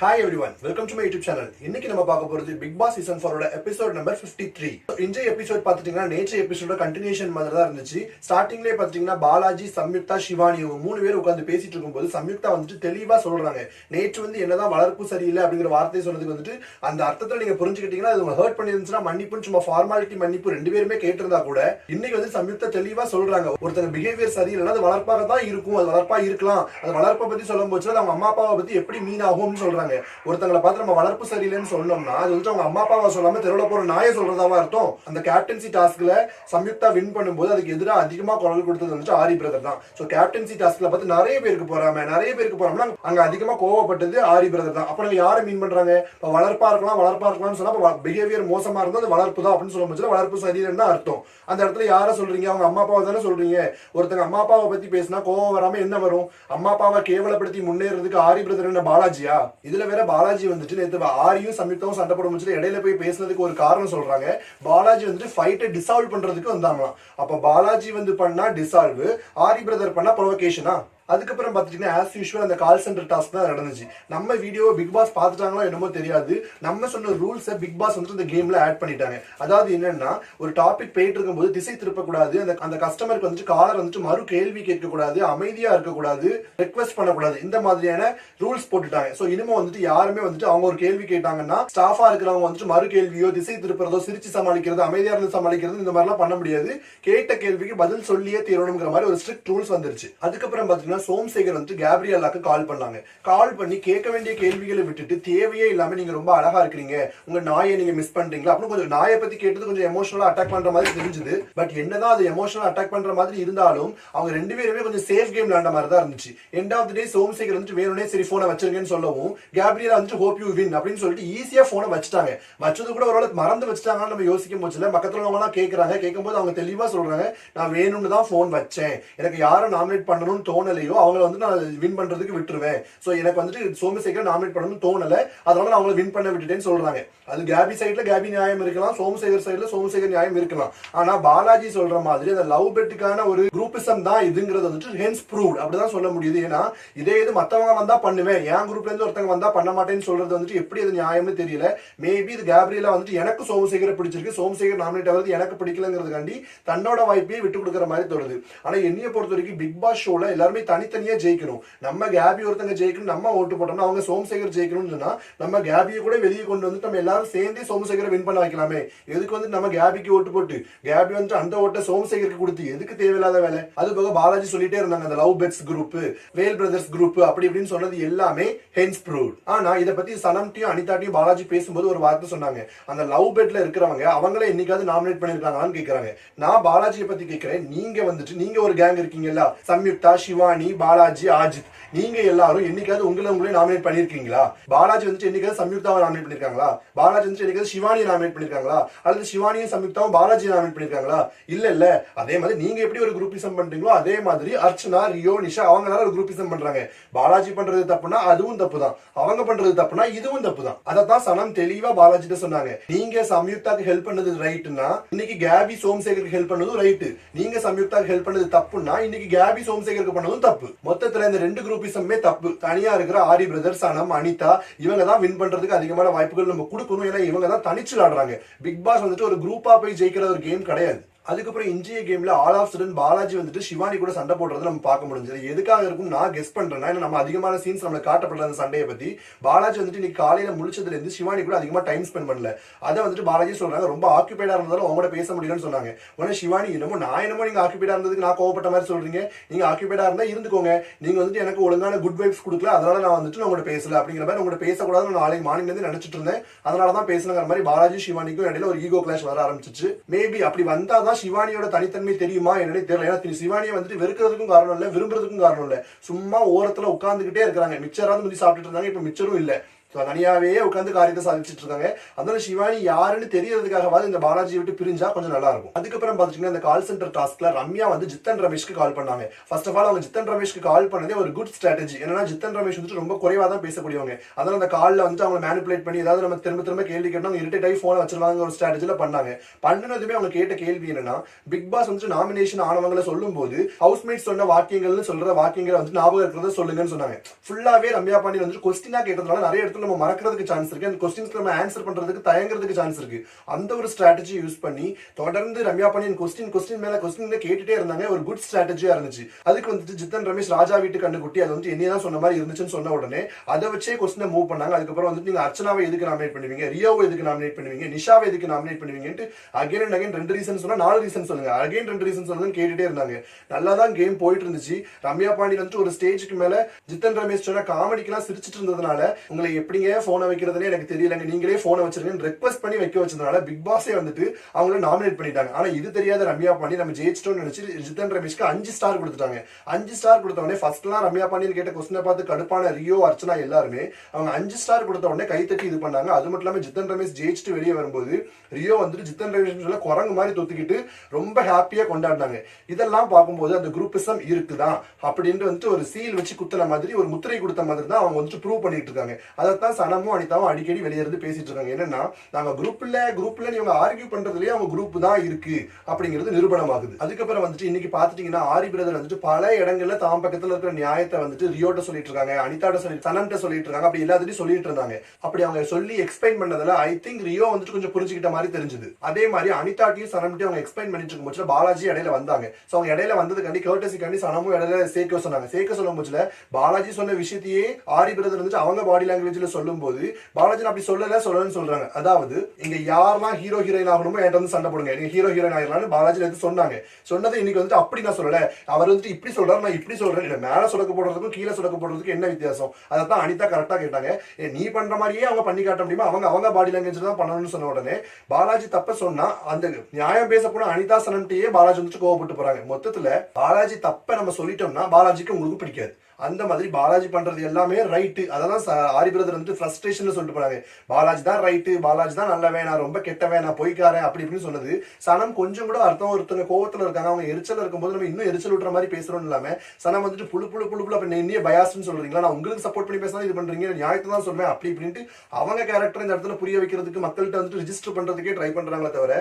Hi everyone welcome to my YouTube channel இன்னைக்கு நம்ம பார்க்க போறது பிக் பாஸ் சீசன் ஃபோரோட எபிசோட் நம்பர் ஃபிஃப்டி த்ரீ இன்றைய எபிசோட் பார்த்துட்டீங்கன்னா நேற்று எபிசோட கண்டினியூஷன் மாதிரி தான் இருந்துச்சு. ஸ்டார்டிங்லேயே பார்த்துட்டீங்கன்னா பாலாஜி சம்யுக்தா சிவானி மூணு பேர் உட்காந்து பேசிட்டு இருக்கும்போது சம்யுக்தா வந்துட்டு தெளிவா சொல்றாங்க. நேற்று வந்து என்னதான் வளர்ப்பு சரியில்லை அப்படிங்கிற வார்த்தையை சொன்னதுக்கு வந்துட்டு அந்த அர்த்தத்தில் நீங்க புரிஞ்சுக்கிட்டீங்கன்னா அது ஹர்ட் பண்ணியிருந்துச்சுன்னா மன்னிப்புன்னு சும்மா ஃபார்மாலிட்டி மன்னிப்பு ரெண்டு பேருமே கேட்டிருந்தா கூட இன்னைக்கு வந்து சம்யுக்தா தெளிவா சொல்றாங்க. ஒருத்தங்க பிஹேவியர் சரியில்லைன்னா அது வளர்ப்பாக தான் இருக்கும். அது வளர்ப்பா இருக்கலாம். அது வளர்ப்பை பத்தி சொல்லும் போது அவங்க அம்மா அப்பாவை பத்தி எப்படி மீன் ஆகும்னு சொல்றாங்க. ஒருத்தங்களை பார்த்து நம்ம வளர்ப்பு சரியில்லைன்னு சொன்னோம்னா அது வந்து அவங்க அம்மா அப்பாவை சொல்லாம தெருவில் போற நாயை சொல்றதாவா அர்த்தம்? அந்த கேப்டன்சி டாஸ்க்ல சம்யுக்தா வின் பண்ணும்போது அதுக்கு எதிராக அதிகமா குரல் கொடுத்தது வந்துட்டு ஆரி பிரதர் தான். ஸோ கேப்டன்சி டாஸ்க்ல பார்த்து நிறைய பேருக்கு போறாம நிறைய பேருக்கு போறோம்னா அங்க அதிகமா கோவப்பட்டது ஆரி பிரதர் தான். அப்ப நீங்க யாரை மீன் பண்றாங்க? இப்போ வளர்ப்பா இருக்கலாம் வளர்ப்பா இருக்கலாம்னு சொன்னா பிஹேவியர் மோசமா இருந்தால் அது வளர்ப்பு தான் அப்படின்னு சொல்ல முடியாது வளர்ப்பு சரியில்லைன்னு அர்த்தம். அந்த இடத்துல யாரை சொல்றீங்க? அவங்க அம்மா அப்பாவை தானே சொல்றீங்க. ஒருத்தங்க அம்மா அப்பாவை பத்தி பேசினா கோவம் வராம என்ன வரும்? அம்மா அப்பாவை கேவலப்படுத்தி முன்னேறதுக்கு ஆரி பிரதர் என்ன பாலாஜியா? இதுல வேற பாலாஜி வந்துட்டு நேற்று ஆரியும் சம்யுக்தாவும் சண்டை போட முடிச்சுட்டு இடையில போய் பேசுனதுக்கு ஒரு காரணம் சொல்றாங்க. பாலாஜி வந்துட்டு ஃபைட்டை டிசால்வ் பண்றதுக்கு வந்தாங்களாம். அப்ப பாலாஜி வந்து பண்ணா டிசால்வ் ஆரி பிரதர் பண்ணா ப்ரொவகேஷனா அதுக்கப்புறம் பார்த்துட்டீங்கன்னா ஆஸ் யூஷுவல் அந்த கால் சென்டர் டாஸ்க் தான் நடந்துச்சு. நம்ம வீடியோ பிக் பாஸ் பார்த்துட்டாங்களோ என்னமோ தெரியாது. நம்ம சொன்ன ரூல்ஸை பிக் பாஸ் வந்துட்டு இந்த கேம்ல ஆட் பண்ணிட்டாங்க. அதாவது என்னன்னா ஒரு டாபிக் போயிட்டு இருக்கும்போது திசை திருப்பக்கூடாது. அந்த அந்த கஸ்டமருக்கு வந்துட்டு காலர் வந்துட்டு மறு கேள்வி கேட்கக்கூடாது அமைதியா இருக்கக்கூடாது ரெக்வஸ்ட் பண்ணக்கூடாது. இந்த மாதிரியான ரூல்ஸ் போட்டுட்டாங்க. ஸோ இனிமே வந்துட்டு யாருமே வந்துட்டு அவங்க ஒரு கேள்வி கேட்டாங்கன்னா ஸ்டாஃபா இருக்கிறவங்க வந்துட்டு மறு கேள்வியோ திசை திருப்புறதோ சிரிச்சு சமாளிக்கிறது அமைதியா இருந்து சமாளிக்கிறது இந்த மாதிரிலாம் பண்ண முடியாது. கேட்ட கேள்விக்கு பதில் சொல்லியே தீரணுங்கிற மாதிரி ஒரு ஸ்ட்ரிக்ட் ரூல்ஸ் வந்துருச்சு. அதுக்கப்புறம் பாத்தீங்கன்னா சோம்சேகர் வந்து கேப்ரியலாக்கு கால் பண்ணாங்க. கால் பண்ணி கேட்க வேண்டிய கேள்விகளை விட்டுட்டு தேவையே இல்லாம நீங்க ரொம்ப அழகா இருக்கிறீங்க. உங்க நாயை நீங்க மிஸ் பண்றீங்களா? அப்படின்னு கொஞ்சம் நாயை பத்தி கேட்டது கொஞ்சம் எமோஷனலா அட்டாக் பண்ற மாதிரி தெரிஞ்சுது. பட் என்னதான் அது எமோஷனல் அட்டாக் பண்ற மாதிரி இருந்தாலும் அவங்க ரெண்டு பேருமே கொஞ்சம் சேஃப் கேம் விளையாண்ட மாதிரி தான் இருந்துச்சு. End of the day Somshekar வந்துட்டு வேணும்னே சரி போனை வச்சிருக்கேன்னு சொல்லவும் கேப்ரியலா வந்துட்டு ஹோப் யூ வின் அப்படின்னு சொல்லிட்டு ஈஸியா போனை வச்சுட்டாங்க. வச்சது கூட ஒரு மறந்து வச்சுட்டாங்கன்னு நம்ம யோசிக்க போச்சுல பக்கத்துல உள்ளவங்க கேட்கறாங்க கேட்கும்போது அவங்க தெளிவா சொல்றாங்க நான் வேணும்னு தான் போன் வச்சேன். எனக்கு யாரை நாமினேட் பண்ணணும்னு தோணலையோ அவங்கள வந்து நான் வின் பண்றதுக்கு விட்டுருவேன். ஸோ எனக்கு வந்துட்டு சோமசேகர் நாமினேட் பண்ணணும்னு தோணல. அதனால நான் அவங்கள வின் பண்ண விட்டுட்டேன்னு சொல்றாங்க. அது கேபி சைடுல கேபி நியாயம் இருக்கலாம் சோமசேகர் சைடுல சோமசேகர் நியாயம் இருக்கலாம். ஆனா பாலாஜி சொல்ற மாதிரி அந்த லவ் பெட்டுக்கான ஒரு குரூப்பிசம் தான் இதுங்கிறது வந்துட்டு ஹென்ஸ் ப்ரூவ்ட் அப்படிதான் சொல்ல முடியுது. ஏன்னா இதே இது மத்தவங்க வந்தா பண்ணுவேன். என் குரூப்ல இருந்து ஒருத்தவங்க வந்தா பண்ண மாட்டேன்னு சொல்றது வந்துட்டு எப்படி அது நியாயம்னு தெரியல. மேபி இது கேப்ரியலா வந்துட்டு எனக்கு சோமசேகரை பிடிச்சிருக்கு. சோமசேகர் நாமினேட் ஆகிறது எனக்கு பிடிக்கலங்கிறதுக்காண்டி தன்னோட வாய்ப்பையே விட்டு கொடுக்குற மாதிரி தோணுது. ஆனா என்னைய பொறுத்த வரைக்கும் பிக் பாஸ் ஷோல எல்லாருமே தனித்தனியா ஜெயிக்கணும். நம்ம கேபி ஒருத்தங்க ஜெயிக்கணும் நம்ம ஓட்டு போட்டோம்னா அவங்க சோமசேகர் ஜெயிக்கணும்னு சொன்னா நம்ம கேபியை கூட வெளியே கொண்டு வந்து நம்ம எல்லாரும் சேர்ந்தே சோமசேகரை வின் பண்ண வைக்கலாமே. எதுக்கு வந்து நம்ம கேபிக்கு ஓட்டு போட்டு? கேபி வந்துட்டு அந்த ஓட்டை சோமசேகருக்கு கொடுத்து எதுக்கு தேவையில்லாத வேலை? அது போக பாலாஜி சொல்லிட்டே இருந்தாங்க அந்த love beds group Vel brothers group அப்படி இப்படின்னு சொன்னது எல்லாமே ஹென்ஸ் ப்ரூவ் ஆனா இதை பத்தி சனம்டியும் அனிதாட்டியும் பாலாஜி பேசும்போது ஒரு வார்த்தை சொன்னாங்க. அந்த லவ் பெட்ல இருக்கிறவங்க அவங்களே என்னைக்காவது நாமினேட் பண்ணிருக்காங்களான்னு கேக்குறாங்க. நான் பாலாஜியை பத்தி கேட்கிறேன் நீங்க வந்துட்டு நீங்க ஒரு கேங் இருக்கீங்கல்ல? சம்யுக்தா சிவானி பாலாஜி ஆஜித். நீங்க எல்லாரும் என்னைக்காவது உங்களை உங்களே நாமினேட் பண்ணிருக்கீங்களா? பாலாஜி வந்துட்டு என்னைக்காவது சம்யுக்தாவை நாமினேட் பண்ணிருக்காங்களா? பாலாஜி வந்துட்டு என்னைக்காவது சிவானியை நாமினேட் பண்ணிருக்காங்களா? அல்லது சிவானியும் சம்யுக்தாவும் பாலாஜி நாமினேட் பண்ணிருக்காங்களா? இல்ல இல்ல. அதே மாதிரி நீங்க எப்படி ஒரு குரூப்பிசம் பண்றீங்களோ அதே மாதிரி அர்ச்சனா ரியோ நிஷா அவங்க எல்லாரும் ஒரு குரூப்பிசம் பண்றாங்க. பாலாஜி பண்றது தப்புனா அதுவும் தப்பு தான் அவங்க பண்றது தப்புனா இதுவும் தப்பு தான் அதான் சனம் தெளிவா பாலாஜி சொன்னாங்க. நீங்க சம்யுக்தாக்கு ஹெல்ப் பண்ணது ரைட்னா இன்னைக்கு கேபி சோம்சேகருக்கு ஹெல்ப் பண்ணதும் ரைட் நீங்க சம்யுக்தாக்கு ஹெல்ப் பண்ணது தப்புனா இன்னைக்கு கேபி சோம்சேகருக்கு பண்ணதும் தப்பு. மொத்தத்துல இந்த ரெண்டு குரூப்பிசமே தப்பு. தனியா இருக்கிற ஆரி பிரதர்ஸ் அனம் அனிதா இவங்க தான் வின் பண்றதுக்கு அதிகமான வாய்ப்புகள் நம்ம கொடுக்கணும். ஏன்னா இவங்க தான் தனிச்சு விளாடுறாங்க பிக் பாஸ் வந்துட்டு ஒரு குரூப்பா போய் ஜெயிக்கிற ஒரு கேம் கிடையாது. அதுக்கப்புறம் இன்றைய கேம்ல ஆல் ஆஃப் சடன் பாலாஜி வந்துட்டு சிவானி கூட சண்டை போடுறது நம்ம பார்க்க முடிஞ்சது. எதுக்காக இருக்கும் நான் கெஸ் பண்றேன்னா நம்ம அதிகமான சீன்ஸ் நம்மளை காட்டப்படுற அந்த சண்டையை பத்தி பாலாஜி வந்துட்டு இன்னைக்கு காலையில முடிச்சதுல இருந்து சிவானி கூட அதிகமா டைம் ஸ்பெண்ட் பண்ணல. அதை வந்துட்டு பாலாஜி சொல்றாங்க ரொம்ப ஆக்குபைடா இருந்தாலும் அவங்களோட பேச முடியலன்னு சொன்னாங்க. உடனே சிவானி என்னமோ நான் என்னமோ நீங்க ஆக்குபைடா இருந்ததுக்கு நான் கோவப்பட்ட மாதிரி சொல்றீங்க. நீங்க ஆக்குபைடா இருந்தா இருந்துக்கோங்க. நீங்க வந்துட்டு எனக்கு ஒழுங்கான குட் வைப்ஸ் கொடுக்கல அதனால நான் வந்துட்டு நான் பேசல அப்படிங்கிற மாதிரி உங்கள்ட்ட பேசக்கூடாதுன்னு நாளைக்கு மார்னிங்ல இருந்து நினைச்சிட்டு இருந்தேன். அதனால தான் பேசணுங்கிற மாதிரி பாலாஜி சிவானிக்கும் இடையில ஒரு ஈகோ கிளாஷ் வர ஆரம்பிச்சிச்சு. மேபி அப்படி வந்தாதான் சிவானியோட தனித்தன்மை தெரியுமா? என்னன்னே தெரியல. ஏன்னா திரு சிவானியை வந்துட்டு வெறுக்கிறதுக்கும் காரணம் இல்ல விரும்புறதுக்கும் காரணம் இல்ல. சும்மா ஓரத்துல உட்காந்துக்கிட்டே இருக்கிறாங்க. மிச்சராவது முந்தி சாப்பிட்டுட்டு இருந்தாங்க. இப்ப மிச்சரும் இல்ல. தனியாவே உட்காந்து காரியத்தை சாதிச்சுட்டு இருக்காங்க அதனால சிவானி யாருன்னு தெரியறதுக்காகவாது இந்த பாலாஜி விட்டு பிரிஞ்சா கொஞ்சம் நல்லா இருக்கும் அதுக்கப்புறம் பாத்தீங்கன்னா இந்த கால் சென்டர் டாஸ்க்ல ரம்யா வந்து ஜித்தன் ரமேஷ்க்கு கால் பண்ணாங்க. ஃபர்ஸ்ட் ஆஃப் ஆல் அவங்க ஜித்தன் ரமேஷ்க்கு கால் பண்ணதே ஒரு குட் ஸ்ட்ராட்டஜி என்னன்னா ஜித்தன் ரமேஷ் வந்துட்டு ரொம்ப குறைவா தான் பேசக்கூடியவங்க. அதனால அந்த கால்ல வந்து அவங்க மேனிபுலேட் பண்ணி ஏதாவது நம்ம திரும்ப திரும்ப கேள்வி கேட்டோம் அவங்க இரிட்டேட் ஆகி போனை வச்சிருவாங்க ஒரு ஸ்ட்ராட்டஜில பண்ணாங்க. பண்ணினதுமே அவங்க கேட்ட கேள்வி என்னன்னா பிக் பாஸ் வந்துட்டு நாமினேஷன் ஆனவங்களை சொல்லும் போது ஹவுஸ்மேட் சொன்ன வாக்கியங்கள்னு சொல்ற வாக்கியங்களை வந்து ஞாபகம் இருக்கிறத சொல்லுங்கன்னு சொன்னாங்க. ஃபுல்லாவே ரம்யா பாண்டி வந்துட்டு கொஸ்டினா கேட்டதுனால நிறைய இடத்துல கொஸ்டின்ஸ்க்கு நம்ம மறக்கிறதுக்கு சான்ஸ் இருக்கு. அந்த கொஸ்டின்ஸ்க்கு நம்ம ஆன்சர் பண்றதுக்கு தயங்குறதுக்கு சான்ஸ் இருக்கு. அந்த ஒரு ஸ்ட்ராட்டஜி யூஸ் பண்ணி தொடர்ந்து ரம்யா பாண்டியன் கொஸ்டின் கொஸ்டின் மேல கொஸ்டின் கேட்டுட்டே இருந்தாங்க. ஒரு குட் ஸ்ட்ராட்டஜியா இருந்துச்சு. அதுக்கு வந்துட்டு ஜித்தன் ரமேஷ் ராஜா வீட்டு கண்டு குட்டி அது வந்து என்னதான் சொன்ன மாதிரி இருந்துச்சுன்னு சொன்ன உடனே அதை வச்சே கொஸ்டினை மூவ் பண்ணாங்க. அதுக்கப்புறம் வந்துட்டு நீங்க அர்ச்சனாவை எதுக்கு நாமினேட் பண்ணுவீங்க? ரியோவை எதுக்கு நாமினேட் பண்ணுவீங்க? நிஷாவை எதுக்கு நாமினேட் பண்ணுவீங்கன்ட்டு அகைன் அண்ட் அகைன் ரெண்டு ரீசன் சொன்னா நாலு ரீசன் சொல்லுங்க. அகைன் ரெண்டு ரீசன் சொல்லுங்க கேட்டுட்டே இருந்தாங்க. நல்லா தான் கேம் போயிட்டு இருந்துச்சு ரம்யா பாண்டி வந்துட்டு ஒரு ஸ்டேஜுக்கு மேல ஜித்தன் ரமேஷ் சொன்ன காமெடிக்கெல்லாம் சிரிச்சிட்டு இருந்ததுனால உங்களை எப்படிங்க போனை வைக்கிறதுனே எனக்கு தெரியலங்க. நீங்களே போனை வச்சிருக்கேன்னு ரெக்வஸ்ட் பண்ணி வைக்க வச்சதுனால பிக் பாஸே வந்துட்டு அவங்கள நாமினேட் பண்ணிட்டாங்க. ஆனா இது தெரியாத ரம்யா பாண்டி நம்ம ஜெயிச்சிட்டோம்னு நினைச்சு ஜித்தன் ரமேஷ்க்கு அஞ்சு ஸ்டார் கொடுத்துட்டாங்க. அஞ்சு ஸ்டார் கொடுத்த உடனே ஃபர்ஸ்ட்லாம் ரம்யா பாண்டியன் கேட்ட கொஸ்டினை பார்த்து கடுப்பான ரியோ அர்ச்சனா எல்லாருமே அவங்க அஞ்சு ஸ்டார் கொடுத்த உடனே கைத்தட்டி இது பண்ணாங்க. அது மட்டும் இல்லாம ஜித்தன் ரமேஷ் ஜெயிச்சுட்டு வெளியே வரும்போது ரியோ வந்துட்டு ஜித்தன் ரமேஷ் குரங்கு மாதிரி தொத்துக்கிட்டு ரொம்ப ஹாப்பியா கொண்டாடினாங்க. இதெல்லாம் பார்க்கும்போது அந்த குரூப்பிசம் இருக்குதான் அப்படின்ட்டு வந்துட்டு ஒரு சீல் வச்சு குத்துன மாதிரி ஒரு முத்திரை கொடுத்த மாதிரி தான் அவங்க வந்துட்டு ப்ரூவ் பண்ணிட்டு இருக்காங்க. தான் சனமும் அனிதாவும் அடிக்கடி வெளியே இருந்து பேசிட்டு இருக்காங்க. என்னன்னா நாங்க குரூப்ல குரூப்ல இவங்க ஆர்கியூ பண்றதுலயே அவங்க குரூப் தான் இருக்கு அப்படிங்கிறது நிரூபணமாகுது. அதுக்கப்புறம் வந்துட்டு இன்னைக்கு பாத்துட்டீங்கன்னா ஆரி பிரதர் வந்துட்டு பல இடங்கள்ல தாம் பக்கத்துல இருக்கிற நியாயத்தை வந்துட்டு ரியோட்ட சொல்லிட்டு இருக்காங்க அனிதாட்ட சொல்லி சனம்ட்ட சொல்லிட்டு இருக்காங்க அப்படி எல்லாத்தையும் சொல்லிட்டு இருந்தாங்க. அப்படி அவங்க சொல்லி எக்ஸ்பிளைன் பண்ணதுல ஐ திங்க் ரியோ வந்துட்டு கொஞ்சம் புரிஞ்சுக்கிட்ட மாதிரி தெரிஞ்சது. அதே மாதிரி அனிதாட்டையும் சனம்ட்டையும் அவங்க எக்ஸ்பிளைன் பண்ணிட்டு இருக்கும் போச்சுல பாலாஜி இடையில வந்தாங்க. சோ அவங்க இடையில வந்ததுக்காண்டி கர்டசிக்காண்டி சனமும் இடையில சேர்க்க சொன்னாங்க. சேர்க்க சொல்லும் போச்சுல பாலாஜி சொன்ன விஷயத்தையே ஆரி பிரதர் வந்துட்டு அவங்க பாடி லாங்குவேஜ்ல சொல்லும் போது பாலாஜி அப்படி சொல்லல சொல்லலன்னு சொல்றாங்க. அதாவது இங்க யாரெல்லாம் ஹீரோ ஹீரோயின் ஆகணுமோ என்கிட்ட வந்து சண்டை போடுங்க. நீங்க ஹீரோ ஹீரோயின் ஆகலாம்னு பாலாஜி எடுத்து சொன்னாங்க. சொன்னது இன்னைக்கு வந்துட்டு அப்படி நான் சொல்லல. அவர் வந்துட்டு இப்படி சொல்றாரு நான் இப்படி சொல்றேன். இல்ல மேல சுடக்க போடுறதுக்கும் கீழே சுடக்க போடுறதுக்கு என்ன வித்தியாசம்? அதை தான் அனிதா கரெக்டா கேட்டாங்க. நீ பண்ற மாதிரியே அவங்க பண்ணி காட்ட முடியுமா? அவங்க அவங்க பாடி லாங்குவேஜ் தான் பண்ணணும்னு சொன்ன உடனே பாலாஜி தப்ப சொன்னா அந்த நியாயம் பேச போன அனிதா சனன்ட்டையே பாலாஜி வந்துட்டு கோவப்பட்டு போறாங்க. மொத்தத்துல பாலாஜி தப்ப நம்ம சொல்லிட்டோம்னா பாலாஜிக்கு உங்களுக்கு பிடிக்காது. அந்த மாதிரி பாலாஜி பண்றது எல்லாமே ரைட்டு அதெல்லாம் ஆரி பிரதர் வந்து ஃப்ரஸ்ட்ரேஷன் சொல்லிட்டு போனாங்க பாலாஜி தான் ரைட்டு பாலாஜி தான் நல்ல வேணாம் ரொம்ப கெட்ட வேணாம் பொய்க்காரன் அப்படி இப்படின்னு சொன்னது. சனம் கொஞ்சம் கூட அர்த்தம் ஒருத்தங்க கோவத்தில் இருக்காங்க அவங்க எரிச்சல் இருக்கும்போது நம்ம இன்னும் எரிச்சல் விட்டுற மாதிரி பேசுறோம் இல்லாம சனம் வந்துட்டு புழு புழு புழு புழு அப்படி நீ பயாஸ்னு சொல்றீங்களா? நான் உங்களுக்கு சப்போர்ட் பண்ணி பேசினா இது பண்றீங்க நியாயத்தை தான் சொல்வேன் அப்படி இப்படின்ட்டு அவங்க கேரக்டர் இந்த இடத்துல புரிய வைக்கிறதுக்கு மக்கள்கிட்ட வந்துட்டு ரிஜிஸ்டர் பண்றதுக்கே ட்ரை பண்றாங்களே தவிர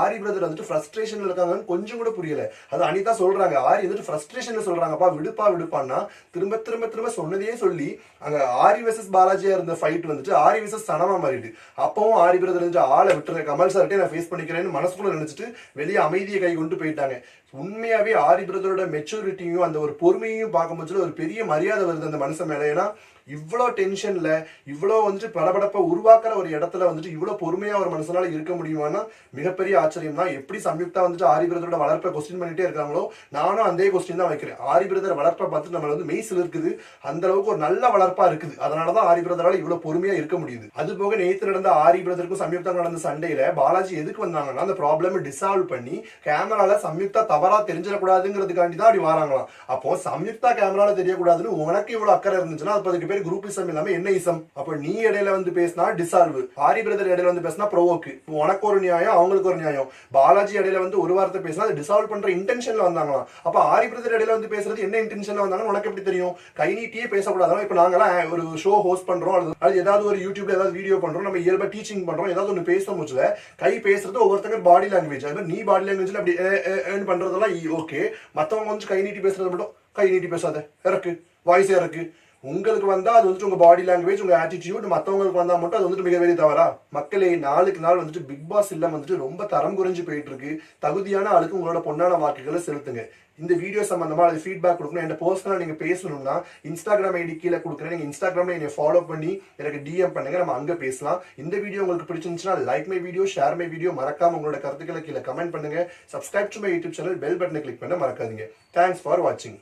ஆரி பிரதர் வந்துட்டு ஃப்ரஸ்ட்ரேஷன்ல இருக்காங்கன்னு கொஞ்சம் கூட புரியல. அது அனிதா சொல்றாங்க. ஆரி வந்துட்டு ஃப்ரஸ்ட்ரேஷன்ல சொல்றாங்கப்பா விடுப்பா விடுப்பான்னா திரும்ப திரும்ப திரும்ப சொன்னதையே சொல்லி அங்க ஆரி வெசஸ் பாலாஜியா இருந்த ஃபைட் வந்துட்டு ஆரி வெசஸ் சனமா மாறிட்டு. அப்பவும் ஆரி பிரதர் வந்துட்டு ஆளை விட்டுற கமல் சார்ட்டே நான் ஃபேஸ் பண்ணிக்கிறேன்னு மனசுக்குள்ள நினைச்சிட்டு வெளியே அமைதியை கை கொண்டு போயிட்டாங்க. உண்மையாவே ஆரி பிரதரோட மெச்சூரிட்டியும் அந்த ஒரு பொறுமையும் பார்க்கும்போது ஒரு பெரிய மரியாதை வருது அந்த மனுஷன் மேல. ஏன்னா இவ்வளோ டென்ஷனில் இவ்வளோ வந்துட்டு படபடப்பை உருவாக்குற ஒரு இடத்துல வந்துட்டு இவ்வளோ பொறுமையாக ஒரு மனசனால் இருக்க முடியுமானா மிகப்பெரிய ஆச்சரியம் தான். எப்படி சம்யுக்தா வந்துட்டு ஆரிபிரதரோட வளர்ப்பை கொஸ்டின் பண்ணிகிட்டே இருக்காங்களோ நானும் அதே கொஸ்டின் தான் வைக்கிறேன். ஆரிபிரதர் வளர்ப்பை பார்த்து நம்மளை வந்து மெய்சில் இருக்குது அந்த அளவுக்கு ஒரு நல்ல வளர்ப்பாக இருக்குது. அதனால தான் ஆரிபிரதரால் இவ்வளோ பொறுமையா இருக்க முடியுது. அது போக நேற்று நடந்த ஆரி பிரதருக்கும் சம்யுக்தா நடந்த சண்டையில பாலாஜி எதுக்கு வந்தாங்கன்னா அந்த ப்ராப்ளம் டிசால்வ் பண்ணி கேமரால சம்யுக்தா தவறா தெரிஞ்சிடக்கூடாதுங்கிறதுக்காண்டி தான் அப்படி வராங்களாம். அப்போ சம்யுக்தா கேமரால தெரியக்கூடாதுன்னு உனக்கு இவ்வளவு அக்கறை இருந்துச்சுன்னா அதுக்கு பேர் குரூப்பிசம் இல்லாம என்ன இசம் அப்ப நீ இடையில வந்து பேசினா டிசால்வ் ஆரி பிரதர் இடையில வந்து பேசினா ப்ரோவோக்கு உனக்கு ஒரு நியாயம் அவங்களுக்கு ஒரு நியாயம். பாலாஜி இடையில வந்து ஒரு வார்த்தை பேசினா அது டிசால்வ் பண்ற இன்டென்ஷன்ல வந்தாங்களாம். அப்ப ஆரி பிரதர் இடையில வந்து பேசுறது என்ன இன்டென்ஷன்ல வந்தாங்கன்னு உனக்கு எப்படி தெரியும்? கை நீட்டியே பேசக்கூடாது இப்ப நாங்களாம் ஒரு ஷோ ஹோஸ்ட் பண்றோம் அல்லது அது ஏதாவது ஒரு யூடியூப்ல ஏதாவது வீடியோ பண்றோம் நம்ம இயல்பா டீச்சிங் பண்றோம் ஏதாவது ஒன்று பேச முடிச்சல கை பேசுறது ஒவ்வொருத்தங்க பாடி லாங்குவேஜ் அது மாதிரி நீ பாடி லாங்குவேஜ்ல அப்படி ஏ, பண்றதெல்லாம் ஓகே மத்தவங்க வந்து கை நீட்டி பேசுறது மட்டும் கை நீட்டி பேசாத இறக்கு. வாய்ஸ் இறக்கு. உங்களுக்கு வந்தால் அது வந்துட்டு உங்கள் பாடி லாங்குவேஜ் உங்கள் ஆட்டிடியூட் மற்றவங்களுக்கு வந்தால் மட்டும் அது வந்துட்டு மிகப்பெரிய தவறா? மக்களே நாளுக்கு நாள் வந்துட்டு பிக் பாஸ் இல்லம் வந்துட்டு ரொம்ப தரம் குறைஞ்சு போயிட்டு இருக்கு தகுதியான ஆளுக்கு உங்களோட பொண்ணான வாக்குகளை செலுத்துங்க. இந்த வீடியோ சம்மந்தமாக அது ஃபீட்பேக் கொடுக்கணும். என் பர்சனலா நீங்கள் பேசணும்னா இன்ஸ்டாகிராம் ஐடி கீழே கொடுக்குறேன். நீங்கள் இன்ஸ்டாகிராமில் என்னை ஃபாலோ பண்ணி எனக்கு டிஎம் பண்ணுங்க. நம்ம அங்கே பேசலாம். இந்த வீடியோ உங்களுக்கு பிடிச்சிருந்துச்சுன்னா like my video share my video மறக்காம உங்களோட கருத்துக்களை கீழே கமெண்ட் பண்ணுங்க. Subscribe to my YouTube channel bell பட்டனை கிளிக் பண்ண மறக்காதீங்க. தேங்க்ஸ் ஃபார் வாட்சிங்